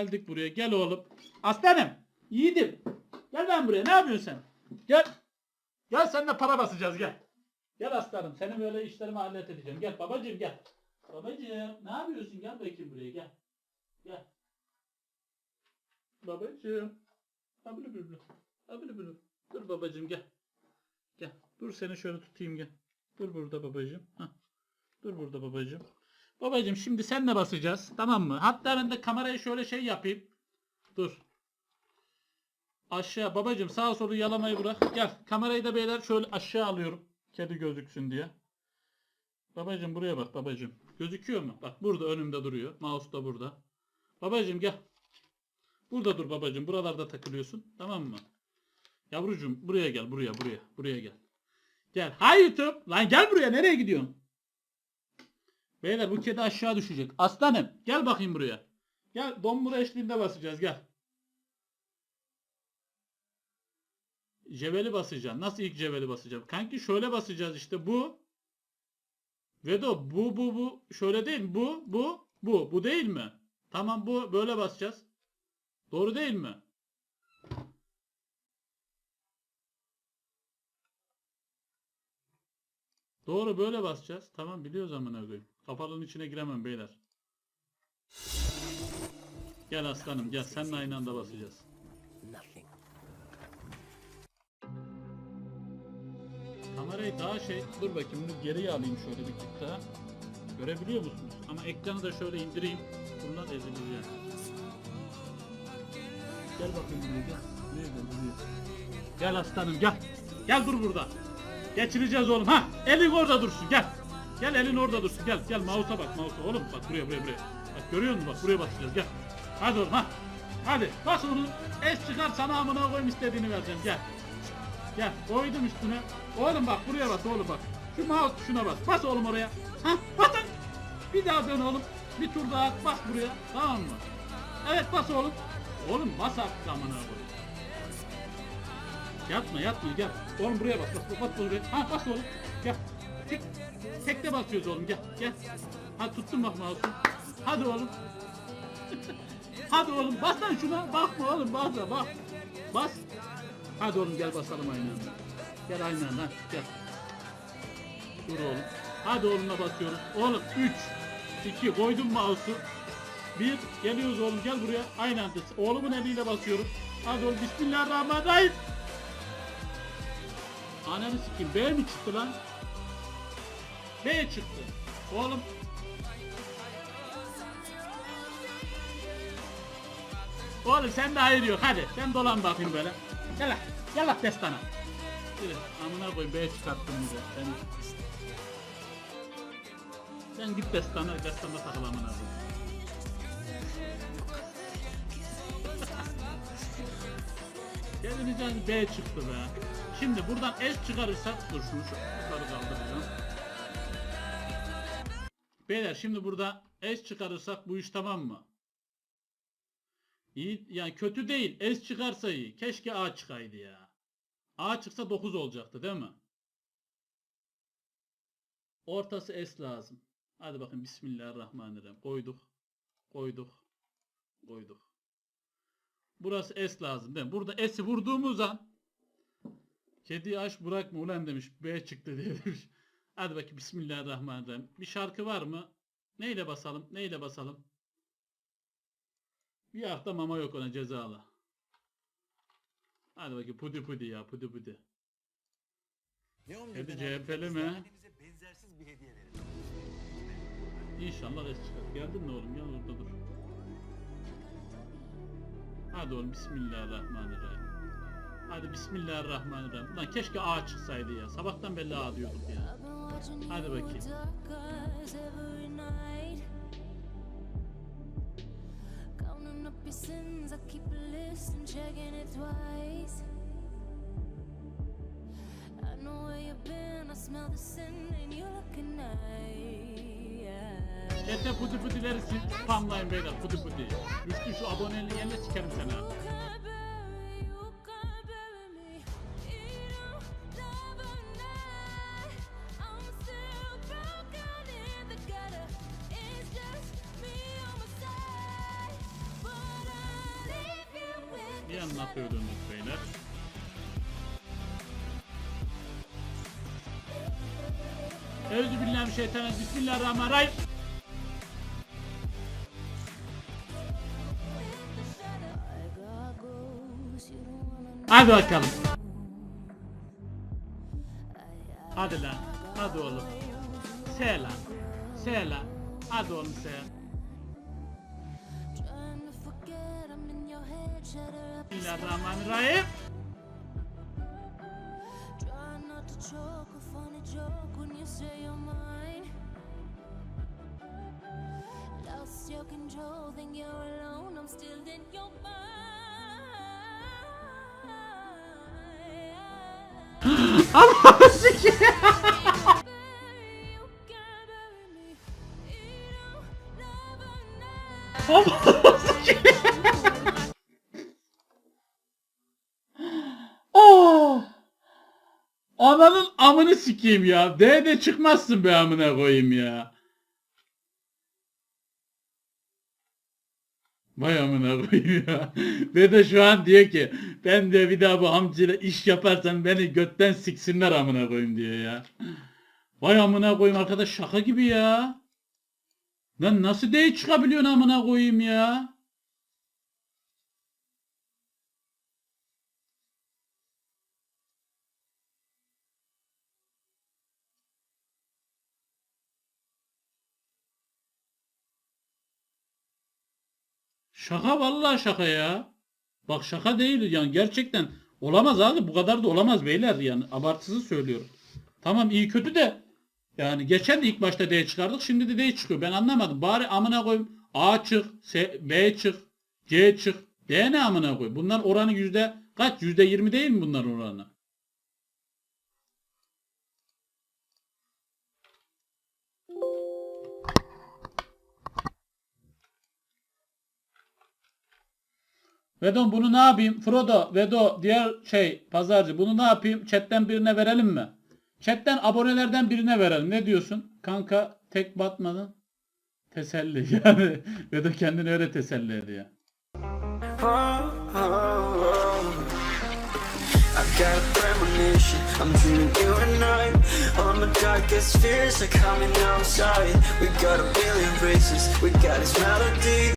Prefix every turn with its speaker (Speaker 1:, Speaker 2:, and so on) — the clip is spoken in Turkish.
Speaker 1: Geldik buraya. Gel oğlum. Aslanım. Yiğidim. Gel ben buraya. Ne yapıyorsun sen? Gel. Gel seninle para basacağız gel. Gel aslanım. Seni böyle işlerimi halledeceğim. Gel babacığım gel. Babacığım ne yapıyorsun? Gel bakayım buraya gel. Gel. Babacığım. Abülü bülü. Abülü bülü. Dur babacığım gel. Gel. Dur seni şöyle tutayım gel. Dur burada babacığım. Hah. Dur burada babacığım. Babacığım şimdi senle basacağız. Tamam mı? Hatta ben de kamerayı şöyle şey yapayım. Dur. Aşağı babacığım sağa solu yalamayı bırak. Gel. Kamerayı da beyler şöyle aşağı alıyorum. Kedi gözüksün diye. Babacığım buraya bak babacığım. Gözüküyor mu? Bak burada önümde duruyor. Mouse da burada. Babacığım gel. Burada dur babacığım. Buralarda takılıyorsun. Tamam mı? Yavrucuğum buraya gel. Buraya buraya. Buraya gel. Gel. Hay YouTube. Lan gel buraya. Nereye gidiyorsun? Beyler bu kedi aşağı düşecek. Aslanım gel bakayım buraya. Gel dombura eşliğinde basacağız gel. Ceveli basacağım. Nasıl ilk ceveli basacağım? Kanki şöyle basacağız işte bu. Vedo bu bu bu şöyle değil mi? Bu bu bu bu değil mi? Tamam bu böyle basacağız. Doğru değil mi? Doğru böyle basacağız. Tamam biliyoruz amına koyayım. Kafalının içine giremem beyler. Gel aslanım gel seninle aynı anda basacağız. Kamerayı daha şey dur bakayım bunu geriye alayım şöyle bir tık. Görebiliyor musunuz? Ama ekranı da şöyle indireyim. Bunlar ezileceğim. Gel bakayım buraya gel. Gel buraya. Gel aslanım gel. Gel dur burada. Geçireceğiz oğlum. Ha, elin orada dursun. Gel. Gel elin orada dursun. Gel. Gel mouse'a bak mouse'a. Oğlum bak buraya buraya buraya. Bak görüyor musun? Bak buraya basacağız. Gel. Hadi oğlum ha. Hadi bas onu. Es çıkar sana amına koyayım istediğini vereceğim. Gel. Gel. Koydum üstüne. Oğlum bak buraya bas oğlum bak. Şu mouse tuşuna bas. Bas oğlum oraya. Ha basın. Bir daha dön oğlum. Bir tur daha. Bas buraya. Tamam mı? Evet bas oğlum. Oğlum bas artık amına koyayım. Yatma yatma gel. Oğlum buraya bas bas bas, bas buraya. Ha bas oğlum. Gel. Tek, tekte basıyoruz oğlum gel gel. Ha tuttum bak mouse'u. Hadi oğlum. Hadi oğlum bas lan şuna. Bakma oğlum basma bak. Bas. Hadi oğlum gel basalım aynı anda. Gel aynı anda gel. Dur oğlum. Hadi oğlumla basıyoruz. Oğlum 3 2 koydum mouse'u. Bir geliyoruz oğlum gel buraya. Aynı anda. Oğlumun eliyle basıyorum. Hadi oğlum bismillahirrahmanirrahim. Ananı sikeyim. B mi çıktı lan? B çıktı. Oğlum. Oğlum sen de hayır yok. Hadi sen dolan bakayım böyle. Gel lan destana. Yürü. Amına koyayım B çıkarttım bize. Sen, sen git destana. Destanda takıl amına koyayım. Gelineceğin B çıktı be. Şimdi buradan S çıkarırsak dur şunu şu yukarı kaldıracağım. Beyler şimdi burada S çıkarırsak bu iş tamam mı? İyi yani kötü değil. S çıkarsa iyi. Keşke A çıkaydı ya. A çıksa 9 olacaktı değil mi? Ortası S lazım. Hadi bakın Bismillahirrahmanirrahim. Koyduk. Koyduk. Koyduk. Burası S lazım değil mi? Burada S'i vurduğumuz an Kediyi aç bırakma ulan demiş. B çıktı diye demiş. Hadi bakayım Bismillahirrahmanirrahim. Bir şarkı var mı? Neyle basalım? Neyle basalım? Bir hafta mama yok ona cezalı. Hadi bakayım pudi pudi ya pudi pudi. Kedi CHP'li mi?
Speaker 2: Benzersiz bir hediye verin.
Speaker 1: İnşallah es çıkar. Geldin mi oğlum? Gel orada dur. Hadi oğlum Bismillahirrahmanirrahim. Hadi Bismillahirrahmanirrahim. Lan keşke A çıksaydı ya. Sabahtan belli A diyorduk ya.
Speaker 3: Hadi bakayım.
Speaker 1: Chat'te pudi pudileri spamlayın beyler pudi pudi. Düştü şu aboneliğin yerine sikerim seni şey anlatıyordunuz beyler? Euzubillahimineşşeytanirracim. Bismillahirrahmanirrahim. Hadi bakalım. Hadi lan. Hadi oğlum. Se lan. Se lan. Hadi oğlum se. Bismillahirrahmanirrahim. Allah'ım sikeyim.
Speaker 3: You can't bury me. You don't love a night.
Speaker 1: Allah'ım sikeyim. Oh. Ananın amını sikeyim ya. D'de çıkmazsın be amına koyayım ya. Vay amına koyayım ya. Ve de şu an diyor ki ben de bir daha bu hamcıyla iş yaparsam beni götten siksinler amına koyayım diyor ya. Vay amına koyayım arkadaş şaka gibi ya. Lan nasıl D çıkabiliyorsun amına koyayım ya? Şaka vallahi şaka ya. Bak şaka değil yani gerçekten olamaz abi bu kadar da olamaz beyler yani abartısız söylüyorum. Tamam iyi kötü de yani geçen de ilk başta D çıkardık şimdi de D çıkıyor ben anlamadım. Bari amına koyayım A çık, S, B çık, C çık. D ne amına koy? Bunların oranı yüzde kaç? Yüzde yirmi değil mi bunların oranı? Vedo bunu ne yapayım? Frodo, Vedo, diğer şey pazarcı bunu ne yapayım? Chatten birine verelim mi? Chatten abonelerden birine verelim. Ne diyorsun? Kanka tek batmadın. Teselli yani. Vedo kendini öyle teselli ediyor.
Speaker 4: I'm dreaming you and I. All my darkest fears are coming outside. We got a billion races. We got this melody.